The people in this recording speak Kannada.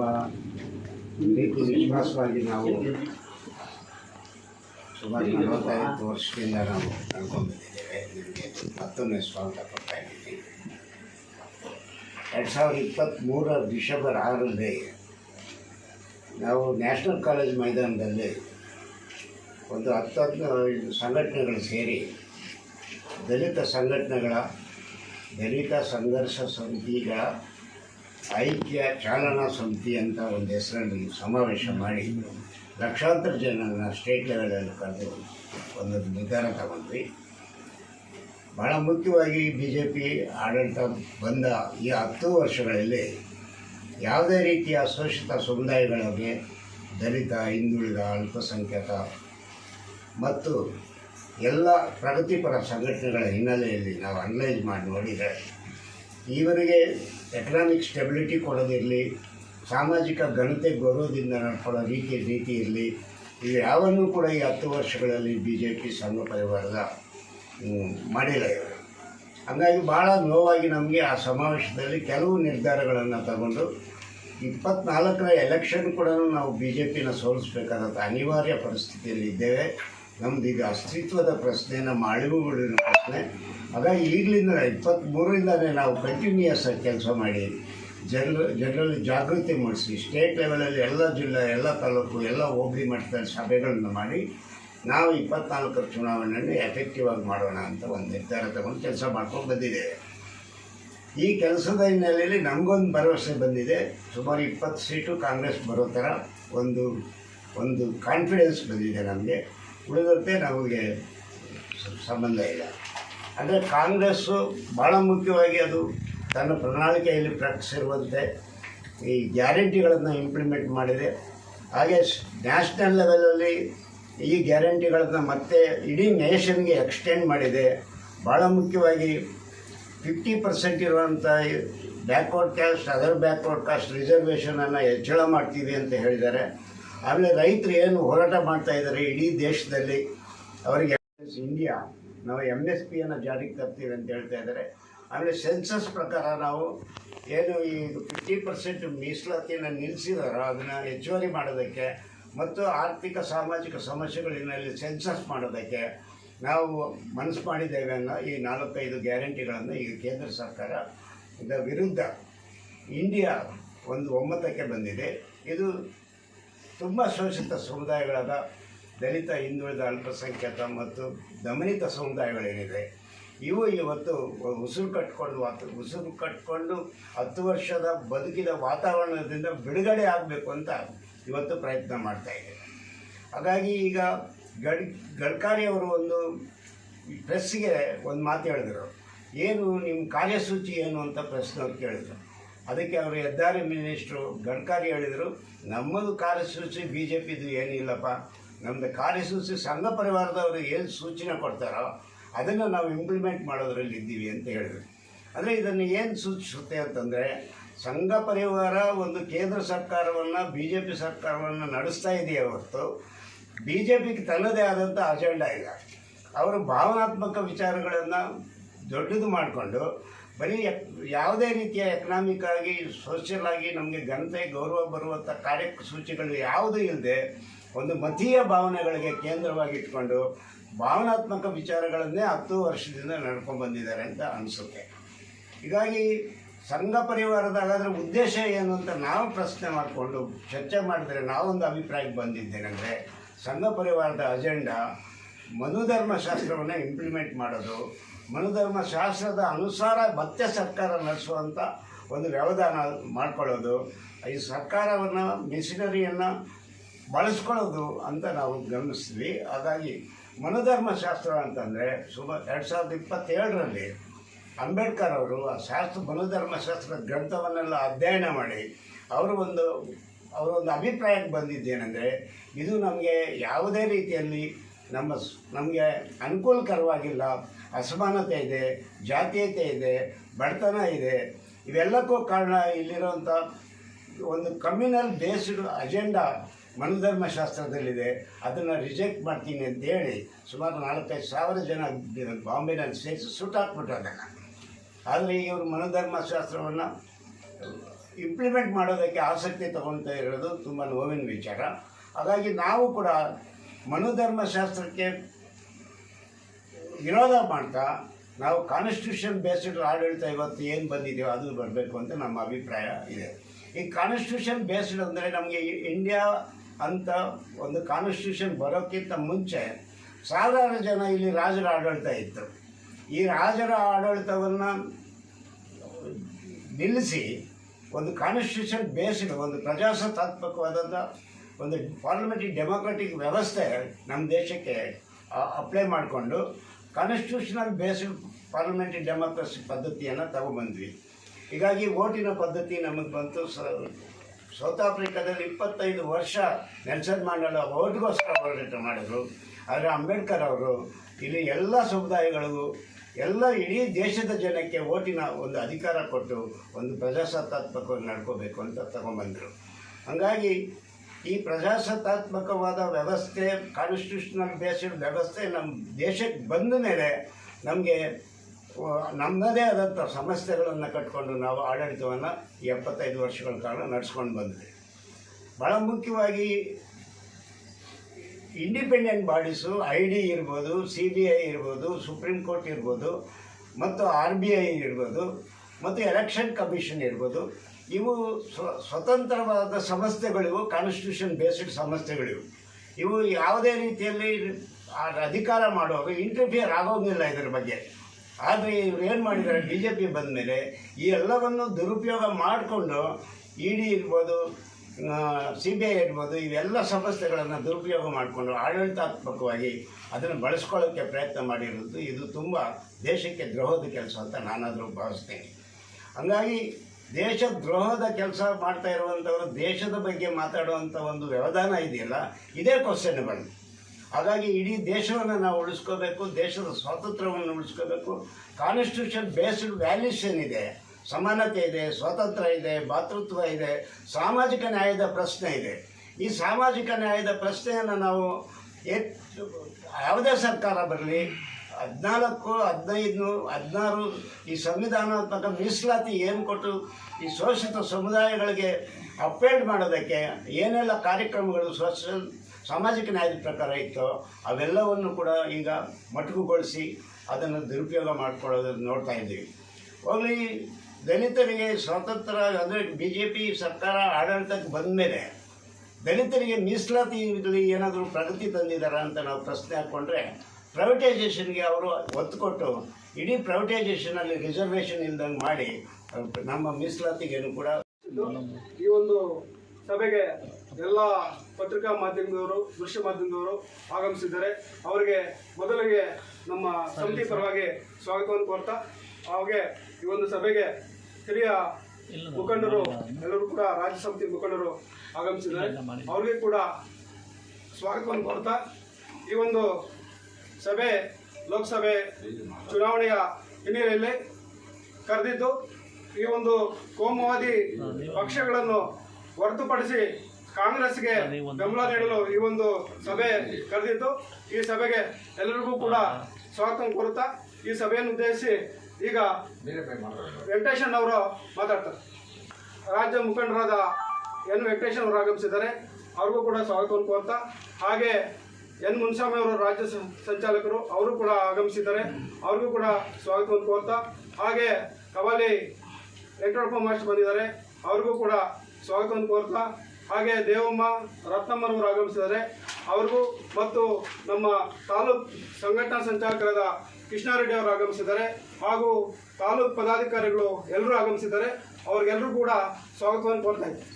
ತುಂಬ ಪ್ರೀತಿ ವಿಶ್ವಾಸವಾಗಿ ನಾವು ಸುಮಾರು ನಲವತ್ತೈದು ವರ್ಷದಿಂದ ನಾವು ನಡ್ಕೊಂಡ್ಬಂದಿದ್ದೇವೆ ನಿಮಗೆ ಮತ್ತೊಮ್ಮೆ ಸ್ವಾಗತ ಕೊಡ್ತಾ ಇದ್ದೀನಿ. ಎರಡು ಸಾವಿರದ ಇಪ್ಪತ್ತ್ಮೂರರ ಡಿಸೆಂಬರ್ ಆರರಲ್ಲಿ ನಾವು ನ್ಯಾಷನಲ್ ಕಾಲೇಜ್ ಮೈದಾನದಲ್ಲಿ ಒಂದು ಹತ್ತು ಹದಿನೈದು ಸಂಘಟನೆಗಳು ಸೇರಿ ದಲಿತ ಸಂಘಟನೆಗಳ ದಲಿತ ಸಂಘರ್ಷ ಸಮಿತಿಗಳ ಐಕ್ಯ ಚಾಲನಾ ಸಮಿತಿ ಅಂತ ಒಂದು ಹೆಸರಲ್ಲಿ ಸಮಾವೇಶ ಮಾಡಿ ಲಕ್ಷಾಂತರ ಜನರನ್ನ ಸ್ಟೇಟ್ ಲೆವೆಲಲ್ಲಿ ಕರೆದು ಒಂದು ನಿರ್ಧಾರ ತಗೊಂಡ್ವಿ. ಭಾಳ ಮುಖ್ಯವಾಗಿ ಬಿ ಜೆ ಪಿ ಆಡಳಿತ ಬಂದ ಈ ಹತ್ತು ವರ್ಷಗಳಲ್ಲಿ ಯಾವುದೇ ರೀತಿಯ ಶೋಷಿತ ಸಮುದಾಯಗಳಿಗೆ ದಲಿತ, ಹಿಂದುಳಿದ, ಅಲ್ಪಸಂಖ್ಯಾತ ಮತ್ತು ಎಲ್ಲ ಪ್ರಗತಿಪರ ಸಂಘಟನೆಗಳ ಹಿನ್ನೆಲೆಯಲ್ಲಿ ನಾವು ಅನಲೈಸ್ ಮಾಡಿ ನೋಡಿದರೆ ಇವರಿಗೆ ಎಕನಾಮಿಕ್ ಸ್ಟೆಬಿಲಿಟಿ ಕೊಡೋದಿರಲಿ, ಸಾಮಾಜಿಕ ಘನತೆ ಗೌರವದಿಂದ ನಡ್ಕೊಳ್ಳೋ ರೀತಿ ರೀತಿ ಇರಲಿ ಇವು ಯಾವನ್ನೂ ಕೂಡ ಈ ಹತ್ತು ವರ್ಷಗಳಲ್ಲಿ ಬಿ ಜೆ ಪಿ ಸಂಘ ಪರಿವಾರದ ಮಾಡಿಲ್ಲ ಇವರು. ಹಾಗಾಗಿ ಭಾಳ ನೋವಾಗಿ ನಮಗೆ ಆ ಸಮಾವೇಶದಲ್ಲಿ ಕೆಲವು ನಿರ್ಧಾರಗಳನ್ನು ತಗೊಂಡು, ಇಪ್ಪತ್ನಾಲ್ಕರ ಎಲೆಕ್ಷನ್ ಕೂಡ ನಾವು ಬಿ ಜೆ ಪಿನ ಸೋಲಿಸ್ಬೇಕಾದಂಥ ಅನಿವಾರ್ಯ ಪರಿಸ್ಥಿತಿಯಲ್ಲಿ ಇದ್ದೇವೆ ನಮ್ದು ಈಗ ಅಸ್ತಿತ್ವದ ಪ್ರಶ್ನೆ ನಮ್ಮ ಅಳಿವುಗಳಿನ ಪ್ರಶ್ನೆ. ಹಾಗಾಗಿ ಈಗಲಿಂದ ಇಪ್ಪತ್ತ್ಮೂರರಿಂದಲೇ ನಾವು ಕಂಟಿನ್ಯೂಯಸ್ ಆಗಿ ಕೆಲಸ ಮಾಡಿ ಜನರು, ಜನರಲ್ಲಿ ಜಾಗೃತಿ ಮೂಡಿಸಿ ಸ್ಟೇಟ್ ಲೆವೆಲಲ್ಲಿ ಎಲ್ಲ ಜಿಲ್ಲೆ, ಎಲ್ಲ ತಾಲೂಕು, ಎಲ್ಲ ಹೋಬಳಿ ಮಟ್ಟದಲ್ಲಿ ಸಭೆಗಳನ್ನು ಮಾಡಿ ನಾವು ಇಪ್ಪತ್ನಾಲ್ಕರ ಚುನಾವಣೆಯನ್ನು ಎಫೆಕ್ಟಿವ್ ಆಗಿ ಮಾಡೋಣ ಅಂತ ಒಂದು ನಿರ್ಧಾರ ತಗೊಂಡು ಕೆಲಸ ಮಾಡ್ಕೊಂಡು ಬಂದಿದ್ದೇವೆ. ಈ ಕೆಲಸದ ಹಿನ್ನೆಲೆಯಲ್ಲಿ ನಮಗೊಂದು ಭರವಸೆ ಬಂದಿದೆ. ಸುಮಾರು ಇಪ್ಪತ್ತು ಸೀಟು ಕಾಂಗ್ರೆಸ್ ಬರೋ ಥರ ಒಂದು ಒಂದು ಕಾನ್ಫಿಡೆನ್ಸ್ ಬಂದಿದೆ ನಮಗೆ. ಉಳಿದಂತೆ ನಮಗೆ ಸಂಬಂಧ ಇಲ್ಲ. ಅಂದರೆ ಕಾಂಗ್ರೆಸ್ಸು ಭಾಳ ಮುಖ್ಯವಾಗಿ ಅದು ತನ್ನ ಪ್ರಣಾಳಿಕೆಯಲ್ಲಿ ಪ್ರಕಟಿಸಿರುವಂತೆ ಈ ಗ್ಯಾರಂಟಿಗಳನ್ನು ಇಂಪ್ಲಿಮೆಂಟ್ ಮಾಡಿದೆ. ಹಾಗೆ ನ್ಯಾಷನಲ್ ಲೆವೆಲಲ್ಲಿ ಈ ಗ್ಯಾರಂಟಿಗಳನ್ನು ಮತ್ತೆ ಇಡೀ ನೇಷನ್ಗೆ ಎಕ್ಸ್ಟೆಂಡ್ ಮಾಡಿದೆ. ಭಾಳ ಮುಖ್ಯವಾಗಿ ಫಿಫ್ಟಿ ಪರ್ಸೆಂಟ್ ಇರುವಂಥ backward caste other backward caste ರಿಸರ್ವೇಷನನ್ನು ಹೆಚ್ಚಳ ಮಾಡ್ತೀವಿ ಅಂತ ಹೇಳಿದ್ದಾರೆ. ಆಮೇಲೆ ರೈತರು ಏನು ಹೋರಾಟ ಮಾಡ್ತಾ ಇದ್ದಾರೆ ಇಡೀ ದೇಶದಲ್ಲಿ, ಅವರಿಗೆ ಇಂಡಿಯಾ ನಾವು ಎಂ ಎಸ್ ಪಿಯನ್ನು ಜಾರಿಗೆ ತರ್ತೀವಿ ಅಂತ ಹೇಳ್ತಾ ಇದ್ದಾರೆ. ಆಮೇಲೆ ಸೆನ್ಸಸ್ ಪ್ರಕಾರ ನಾವು ಏನು ಈ ಫಿಫ್ಟಿ ಪರ್ಸೆಂಟ್ ಮೀಸಲಾತಿಯನ್ನು ನಿಲ್ಲಿಸಿದಾರೋ ಅದನ್ನು ಹೆಚ್ಚುವರಿ ಮಾಡೋದಕ್ಕೆ ಮತ್ತು ಆರ್ಥಿಕ ಸಾಮಾಜಿಕ ಸಮಸ್ಯೆಗಳಿನಲ್ಲಿ ಸೆನ್ಸಸ್ ಮಾಡೋದಕ್ಕೆ ನಾವು ಮನಸ್ಸು ಮಾಡಿದ್ದೇವೆ ಅನ್ನೋ ಈ ನಾಲ್ಕೈದು ಗ್ಯಾರಂಟಿಗಳನ್ನು ಈ ಕೇಂದ್ರ ಸರ್ಕಾರ ಇದರ ವಿರುದ್ಧ ಇಂಡಿಯಾ ಒಂದು ಒಮ್ಮತಕ್ಕೆ ಬಂದಿದೆ. ಇದು ತುಂಬ ಶೋಷಿತ ಸಮುದಾಯಗಳಾದ ದಲಿತ, ಹಿಂದುಳಿದ, ಅಲ್ಪಸಂಖ್ಯಾತ ಮತ್ತು ದಮನಿತ ಸಮುದಾಯಗಳೇನಿದೆ, ಇವು ಇವತ್ತು ಉಸಿರು ಕಟ್ಕೊಂಡು ವಾತ, ಉಸಿರು ಕಟ್ಕೊಂಡು ಹತ್ತು ವರ್ಷದ ಬದುಕಿದ ವಾತಾವರಣದಿಂದ ಬಿಡುಗಡೆ ಆಗಬೇಕು ಅಂತ ಇವತ್ತು ಪ್ರಯತ್ನ ಮಾಡ್ತಾ ಇದೆ. ಹಾಗಾಗಿ ಈಗ ಗಡ್, ಗಡ್ಕಾರಿ ಅವರು ಒಂದು ಪ್ರೆಸ್ಸಿಗೆ ಒಂದು ಮಾತು ಹೇಳಿದರು. ಏನು ನಿಮ್ಮ ಕಾರ್ಯಸೂಚಿ ಏನು ಅಂತ ಪ್ರಶ್ನೆ ಕೇಳಿದರು. ಅದಕ್ಕೆ ಅವರು ಹೆದ್ದಾರಿ ಮಿನಿಸ್ಟ್ರು ಗಡ್ಕಾರಿ ಹೇಳಿದರು, ನಮ್ಮದು ಕಾರ್ಯಸೂಚಿ ಬಿ ಜೆ ಪಿದು ಏನಿಲ್ಲಪ್ಪ ನಮ್ಮದು ಕಾರ್ಯಸೂಚಿ ಸಂಘ ಪರಿವಾರದವರು ಏನು ಸೂಚನೆ ಕೊಡ್ತಾರೋ ಅದನ್ನು ನಾವು ಇಂಪ್ಲಿಮೆಂಟ್ ಮಾಡೋದ್ರಲ್ಲಿ ಇದ್ದೀವಿ ಅಂತ ಹೇಳಿದ್ರು. ಅಂದರೆ ಇದನ್ನು ಏನು ಸೂಚಿಸುತ್ತೆ ಅಂತಂದರೆ, ಸಂಘ ಪರಿವಾರ ಒಂದು ಕೇಂದ್ರ ಸರ್ಕಾರವನ್ನು ಬಿ ಜೆ ಪಿ ಸರ್ಕಾರವನ್ನು ನಡೆಸ್ತಾ ಇದೆಯೇ ಹೊರತು ಬಿ ಜೆ ಪಿಗೆ ತನ್ನದೇ ಆದಂಥ ಅಜೆಂಡಾ ಇಲ್ಲ. ಅವರು ಭಾವನಾತ್ಮಕ ವಿಚಾರಗಳನ್ನು ದೊಡ್ಡದು ಮಾಡಿಕೊಂಡು ಬರೀ ಯಾವುದೇ ರೀತಿಯ ಎಕನಾಮಿಕ್ ಆಗಿ ಸೋಷಿಯಲ್ ಆಗಿ ನಮಗೆ ಘನತೆ ಗೌರವ ಬರುವಂಥ ಕಾರ್ಯಸೂಚಿಗಳು ಯಾವುದೂ ಇಲ್ಲದೆ ಒಂದು ಮತೀಯ ಭಾವನೆಗಳಿಗೆ ಕೇಂದ್ರವಾಗಿ ಇಟ್ಕೊಂಡು ಭಾವನಾತ್ಮಕ ವಿಚಾರಗಳನ್ನೇ ಹತ್ತು ವರ್ಷದಿಂದ ನಡ್ಕೊಂಡು ಬಂದಿದ್ದಾರೆ ಅಂತ ಅನಿಸುತ್ತೆ. ಹೀಗಾಗಿ ಸಂಘ ಪರಿವಾರದ ಹಾಗಾದ್ರೆ ಉದ್ದೇಶ ಏನು ಅಂತ ನಾವು ಪ್ರಶ್ನೆ ಮಾಡಿಕೊಂಡು ಚರ್ಚೆ ಮಾಡಿದ್ರೆ ನಾವೊಂದು ಅಭಿಪ್ರಾಯಕ್ಕೆ ಬಂದಿದ್ದೇನೆಂದರೆ, ಸಂಘ ಪರಿವಾರದ ಅಜೆಂಡಾ ಮನುಧರ್ಮಶಾಸ್ತ್ರವನ್ನು ಇಂಪ್ಲಿಮೆಂಟ್ ಮಾಡೋದು, ಮನುಧರ್ಮಶಾಸ್ತ್ರದ ಅನುಸಾರ ಮತ್ತೆ ಸರ್ಕಾರ ನಡೆಸುವಂಥ ಒಂದು ವ್ಯವಧಾನ ಮಾಡ್ಕೊಳ್ಳೋದು, ಈ ಸರ್ಕಾರವನ್ನು, ಮಿಷನರಿಯನ್ನು ಬಳಸ್ಕೊಳ್ಳೋದು ಅಂತ ನಾವು ಗಮನಿಸ್ತೀವಿ. ಹಾಗಾಗಿ ಮನೋಧರ್ಮಶಾಸ್ತ್ರ ಅಂತಂದರೆ ಸುಮಾರು ಎರಡು ಸಾವಿರದ ಇಪ್ಪತ್ತೇಳರಲ್ಲಿ ಅಂಬೇಡ್ಕರ್ ಅವರು ಆ ಶಾಸ್ತ್ರ ಮನುಧರ್ಮಶಾಸ್ತ್ರ ಗ್ರಂಥವನ್ನೆಲ್ಲ ಅಧ್ಯಯನ ಮಾಡಿ ಅವರು ಒಂದು ಅವರೊಂದು ಅಭಿಪ್ರಾಯಕ್ಕೆ ಬಂದಿದ್ದೇನೆಂದರೆ ಇದು ನಮಗೆ ಯಾವುದೇ ರೀತಿಯಲ್ಲಿ ನಮ್ಮ ನಮಗೆ ಅನುಕೂಲಕರವಾಗಿಲ್ಲ. ಅಸಮಾನತೆ ಇದೆ, ಜಾತೀಯತೆ ಇದೆ, ಬಡತನ ಇದೆ. ಇವೆಲ್ಲಕ್ಕೂ ಕಾರಣ ಇಲ್ಲಿರುವಂಥ ಒಂದು ಕಮ್ಯುನಲ್ ಬೇಸ್ಡ್ ಅಜೆಂಡಾ ಮನುಧರ್ಮಶಾಸ್ತ್ರದಲ್ಲಿದೆ. ಅದನ್ನು ರಿಜೆಕ್ಟ್ ಮಾಡ್ತೀನಿ ಅಂತೇಳಿ ಸುಮಾರು ನಾಲ್ಕೈದು ಸಾವಿರ ಜನ ಬಾಂಬೆನಲ್ಲಿ ಸೇರಿಸಿ ಸುಟ್ಟಾಕ್ಬಿಟ್ಟು ಅದನ್ನು. ಆದರೆ ಇವರು ಮನುಧರ್ಮಶಾಸ್ತ್ರವನ್ನು ಇಂಪ್ಲಿಮೆಂಟ್ ಮಾಡೋದಕ್ಕೆ ಆಸಕ್ತಿ ತಗೊಳ್ತಾ ಇರೋದು ತುಂಬ ನೋವಿನ ವಿಚಾರ. ಹಾಗಾಗಿ ನಾವು ಕೂಡ ಮನುಧರ್ಮಶಾಸ್ತ್ರಕ್ಕೆ ವಿರೋಧ ಮಾಡ್ತಾ ನಾವು ಕಾನ್ಸ್ಟಿಟ್ಯೂಷನ್ ಬೇಸ್ಡ್ ಆಡಳಿತ ಇವತ್ತು ಏನು ಬಂದಿದೆಯೋ ಅದು ಬರಬೇಕು ಅಂತ ನಮ್ಮ ಅಭಿಪ್ರಾಯ ಇದೆ. ಈ ಕಾನ್ಸ್ಟಿಟ್ಯೂಷನ್ ಬೇಸ್ಡ್ ಅಂದರೆ ನಮಗೆ ಇಂಡಿಯಾ ಅಂತ ಒಂದು ಕಾನ್ಸ್ಟಿಟ್ಯೂಷನ್ ಬರೋಕ್ಕಿಂತ ಮುಂಚೆ ಸಾವಿರಾರು ಜನ ಇಲ್ಲಿ ರಾಜರ ಆಡಳಿತ ಇತ್ತು. ಈ ರಾಜರ ಆಡಳಿತವನ್ನು ನಿಲ್ಲಿಸಿ ಒಂದು ಕಾನ್ಸ್ಟಿಟ್ಯೂಷನ್ ಬೇಸ್ಡ್ ಒಂದು ಪ್ರಜಾಸತ್ತಾತ್ಮಕವಾದಂಥ ಒಂದು ಪಾರ್ಲಿಮೆಂಟರಿ ಡೆಮೊಕ್ರೆಟಿಕ್ ವ್ಯವಸ್ಥೆ ನಮ್ಮ ದೇಶಕ್ಕೆ ಅಪ್ಲೈ ಮಾಡಿಕೊಂಡು ಕಾನ್ಸ್ಟಿಟ್ಯೂಷನಲ್ ಬೇಸ್ಡ್ ಪಾರ್ಲಿಮೆಂಟರಿ ಡೆಮೋಕ್ರಸಿ ಪದ್ಧತಿಯನ್ನು ತಗೊಬಂದ್ವಿ ಹೀಗಾಗಿ ಓಟಿನ ಪದ್ಧತಿ ನಮಗೆ ಬಂತು. ಸೌತ್ ಆಫ್ರಿಕಾದಲ್ಲಿ ಇಪ್ಪತ್ತೈದು ವರ್ಷ ನೆಲ್ಸನ್ ಮಂಡಲ ಓಟ್ಗೋಸ್ಕರ ಹೋರಾಟ ಮಾಡಿದರು. ಆದರೆ ಅಂಬೇಡ್ಕರ್ ಅವರು ಇಲ್ಲಿ ಎಲ್ಲ ಸಮುದಾಯಗಳಿಗೂ ಎಲ್ಲ ಇಡೀ ದೇಶದ ಜನಕ್ಕೆ ಓಟಿನ ಒಂದು ಅಧಿಕಾರ ಕೊಟ್ಟು ಒಂದು ಪ್ರಜಾಸತ್ತಾತ್ಮಕವಾಗಿ ನಡ್ಕೋಬೇಕು ಅಂತ ತಗೊಂಬಂದರು ಹಾಗಾಗಿ ಈ ಪ್ರಜಾಸತ್ತಾತ್ಮಕವಾದ ವ್ಯವಸ್ಥೆ ಕಾನ್ಸ್ಟಿಟ್ಯೂಷನಲ್ ಬೇಸ್ಡ್ ವ್ಯವಸ್ಥೆ ನಮ್ಮ ದೇಶಕ್ಕೆ ಬಂದ ಮೇಲೆ ನಮಗೆ ನಮ್ಮದೇ ಆದಂಥ ಸಮಸ್ಯೆಗಳನ್ನು ಕಟ್ಕೊಂಡು ನಾವು ಆಡಳಿತವನ್ನು ಎಪ್ಪತ್ತೈದು ವರ್ಷಗಳ ಕಾಲ ನಡೆಸ್ಕೊಂಡು ಬಂದಿದೆ ಭಾಳ ಮುಖ್ಯವಾಗಿ ಇಂಡಿಪೆಂಡೆಂಟ್ ಬಾಡೀಸು ಐ ಡಿ ಇರ್ಬೋದು, ಸಿ ಬಿ ಐ ಇರ್ಬೋದು, ಸುಪ್ರೀಂ ಕೋರ್ಟ್ ಇರ್ಬೋದು, ಮತ್ತು ಆರ್ ಬಿ ಐ ಇರ್ಬೋದು, ಮತ್ತು ಎಲೆಕ್ಷನ್ ಕಮಿಷನ್ ಇರ್ಬೋದು ಇವು ಸ್ವ, ಸ್ವತಂತ್ರವಾದ ಸಂಸ್ಥೆಗಳಿವು ಕಾನ್ಸ್ಟಿಟ್ಯೂಷನ್ ಬೇಸ್ಡ್ ಸಂಸ್ಥೆಗಳಿವು ಇವು ಯಾವುದೇ ರೀತಿಯಲ್ಲಿ ಅಧಿಕಾರ ಮಾಡುವಾಗ ಇಂಟರ್ಫಿಯರ್ ಆಗೋದಿಲ್ಲ ಇದರ ಬಗ್ಗೆ. ಆದರೆ ಇವ್ರು ಏನು ಮಾಡಿದ್ದಾರೆ ಬಿ ಜೆ ಪಿ ಬಂದ ಮೇಲೆ ಈ ಎಲ್ಲವನ್ನು ದುರುಪಯೋಗ ಮಾಡಿಕೊಂಡು ಇ ಡಿ ಇರ್ಬೋದು ಸಿ ಬಿ ಐ ಇರ್ಬೋದು, ಇವೆಲ್ಲ ಸಂಸ್ಥೆಗಳನ್ನು ದುರುಪಯೋಗ ಮಾಡಿಕೊಂಡು ಆಡಳಿತಾತ್ಮಕವಾಗಿ ಅದನ್ನು ಬಳಸ್ಕೊಳ್ಳೋಕ್ಕೆ ಪ್ರಯತ್ನ ಮಾಡಿರೋದು ಇದು ತುಂಬ ದೇಶಕ್ಕೆ ದ್ರೋಹದ ಕೆಲಸ ಅಂತ ನಾನಾದರೂ ಭಾವಿಸ್ತೇನೆ. ಹಂಗಾಗಿ ದೇಶ ದ್ರೋಹದ ಕೆಲಸ ಮಾಡ್ತಾ ಇರುವಂಥವರು ದೇಶದ ಬಗ್ಗೆ ಮಾತಾಡುವಂಥ ಒಂದು ವ್ಯವಧಾನ ಇದೆಯಲ್ಲ? ಇದೇ ಕ್ವಶನ್ಗಳು ಹಾಗಾಗಿ ಇಡೀ ದೇಶವನ್ನು ನಾವು ಉಳಿಸ್ಕೋಬೇಕು, ದೇಶದ ಸ್ವಾತಂತ್ರ್ಯವನ್ನು ಉಳಿಸ್ಕೋಬೇಕು. ಕಾನ್ಸ್ಟಿಟ್ಯೂಷನ್ ಬೇಸ್ಡ್ ವ್ಯಾಲ್ಯೂಸ್ ಏನಿದೆ ಸಮಾನತೆ ಇದೆ, ಸ್ವಾತಂತ್ರ್ಯ ಇದೆ, ಭಾತೃತ್ವ ಇದೆ, ಸಾಮಾಜಿಕ ನ್ಯಾಯದ ಪ್ರಶ್ನೆ ಇದೆ. ಈ ಸಾಮಾಜಿಕ ನ್ಯಾಯದ ಪ್ರಶ್ನೆಯನ್ನು ನಾವು ಯಾವುದೇ ಸರ್ಕಾರ ಬರಲಿ ಹದಿನಾಲ್ಕು, ಹದಿನೈದು, ಹದಿನಾರು ಈ ಸಂವಿಧಾನಾತ್ಮಕ ಮೀಸಲಾತಿ ಏನು ಕೊಟ್ಟು ಈ ಶೋಷಿತ ಸಮುದಾಯಗಳಿಗೆ ಅಪ್ಡೇಟ್ ಮಾಡೋದಕ್ಕೆ ಏನೆಲ್ಲ ಕಾರ್ಯಕ್ರಮಗಳು ಸೋಷಲ್ ಸಾಮಾಜಿಕ ನ್ಯಾಯದ ಪ್ರಕಾರ ಇತ್ತೋ ಅವೆಲ್ಲವನ್ನು ಕೂಡ ಈಗ ಮೊಟಕುಗೊಳಿಸಿ ಅದನ್ನು ದುರುಪಯೋಗ ಮಾಡ್ಕೊಳ್ಳೋದನ್ನು ನೋಡ್ತಾ ಇದ್ದೀವಿ. ಹೋಗಲಿ, ದಲಿತರಿಗೆ ಸ್ವತಂತ್ರ ಅಂದರೆ ಬಿ ಜೆ ಪಿ ಸರ್ಕಾರ ಆಡಳಿತಕ್ಕೆ ಬಂದ ಮೇಲೆ ದಲಿತರಿಗೆ ಮೀಸಲಾತಿ ಏನಾದರೂ ಪ್ರಗತಿ ತಂದಿದ್ದಾರಾ ಅಂತ ನಾವು ಪ್ರಶ್ನೆ ಹಾಕ್ಕೊಂಡ್ರೆ ಪ್ರೈವೇಟೈಸೇಷನ್ಗೆ ಅವರು ಒತ್ತು ಕೊಟ್ಟು ಇಡೀ ಪ್ರೈವೇಟೈಸೇಷನಲ್ಲಿ ರಿಸರ್ವೇಷನ್ ಇಲ್ದಂಗೆ ಮಾಡಿ, ನಮ್ಮ ಮೀಸಲಾತಿಗೇನು ಕೂಡ ಈ ಒಂದು ಸಭೆಗೆ ಎಲ್ಲ ಪತ್ರಿಕಾ ಮಾಧ್ಯಮದವರು, ದೃಶ್ಯ ಮಾಧ್ಯಮದವರು ಆಗಮಿಸಿದ್ದಾರೆ. ಅವರಿಗೆ ಮೊದಲಿಗೆ ನಮ್ಮ ಸಮಿತಿ ಪರವಾಗಿ ಸ್ವಾಗತವನ್ನು ಕೋರ್ತಾ, ಹಾಗೆ ಈ ಒಂದು ಸಭೆಗೆ ಹಿರಿಯ ಮುಖಂಡರು, ಎಲ್ಲರೂ ಕೂಡ ರಾಜ್ಯ ಸಮಿತಿ ಮುಖಂಡರು ಆಗಮಿಸಿದ್ದಾರೆ. ಅವ್ರಿಗೆ ಕೂಡ ಸ್ವಾಗತವನ್ನು ಕೋರ್ತಾ, ಈ ಒಂದು ಸಭೆ, ಲೋಕಸಭೆ ಚುನಾವಣೆಯ ಹಿನ್ನೆಲೆಯಲ್ಲಿ ಕರೆದಿದ್ದು, ಈ ಒಂದು ಕೋಮುವಾದಿ ಪಕ್ಷಗಳನ್ನು ಹೊರತುಪಡಿಸಿ ಕಾಂಗ್ರೆಸ್ಗೆ ಬೆಂಬಲ ನೀಡಲು ಈ ಒಂದು ಸಭೆ ಕರೆದಿದ್ದು, ಈ ಸಭೆಗೆ ಎಲ್ಲರಿಗೂ ಕೂಡ ಸ್ವಾಗತ ಕೋರುತ್ತಾ, ಈ ಸಭೆಯನ್ನು ಉದ್ದೇಶಿಸಿ ಈಗ ವೆಂಕಟೇಶನ್ ಅವರು ಮಾತಾಡ್ತಾರೆ. ರಾಜ್ಯ ಮುಖಂಡರಾದ ಎನ್ ವೆಂಕಟೇಶನ್ ಅವರು ಆಗಮಿಸಿದ್ದಾರೆ. ಅವ್ರಿಗೂ ಕೂಡ ಸ್ವಾಗತವನ್ನು ಕೋರ್ತಾ ಹಾಗೆ ಎನ್ ಮುನ್ಸ್ವಾಮಿ ಅವರು ರಾಜ್ಯ ಸಂಚಾಲಕರು, ಅವರು ಕೂಡ ಆಗಮಿಸಿದ್ದಾರೆ. ಅವ್ರಿಗೂ ಕೂಡ ಸ್ವಾಗತವನ್ನು ಕೋರ್ತಾ, ಹಾಗೆ ಕವಾಲಿ ವೆಂಕಟಪ್ಪ ಮಾಸ್ಟರ್ ಬಂದಿದ್ದಾರೆ. ಅವ್ರಿಗೂ ಕೂಡ ಸ್ವಾಗತವನ್ನು ಕೋರ್ತಾ, ಹಾಗೆ ದೇವಮ್ಮ ರತ್ನಮ್ಮನವರು ಆಗಮಿಸಿದ್ದಾರೆ. ಅವ್ರಿಗೂ ಮತ್ತು ನಮ್ಮ ತಾಲೂಕ್ ಸಂಘಟನಾ ಸಂಚಾಲಕರಾದ ಕೃಷ್ಣಾರೆಡ್ಡಿ ಅವರು ಆಗಮಿಸಿದ್ದಾರೆ. ಹಾಗೂ ತಾಲೂಕ್ ಪದಾಧಿಕಾರಿಗಳು ಎಲ್ಲರೂ ಆಗಮಿಸಿದ್ದಾರೆ. ಅವ್ರಿಗೆಲ್ಲರೂ ಕೂಡ ಸ್ವಾಗತವನ್ನು ಕೋರ್ತಾ ಇದ್ದಾರೆ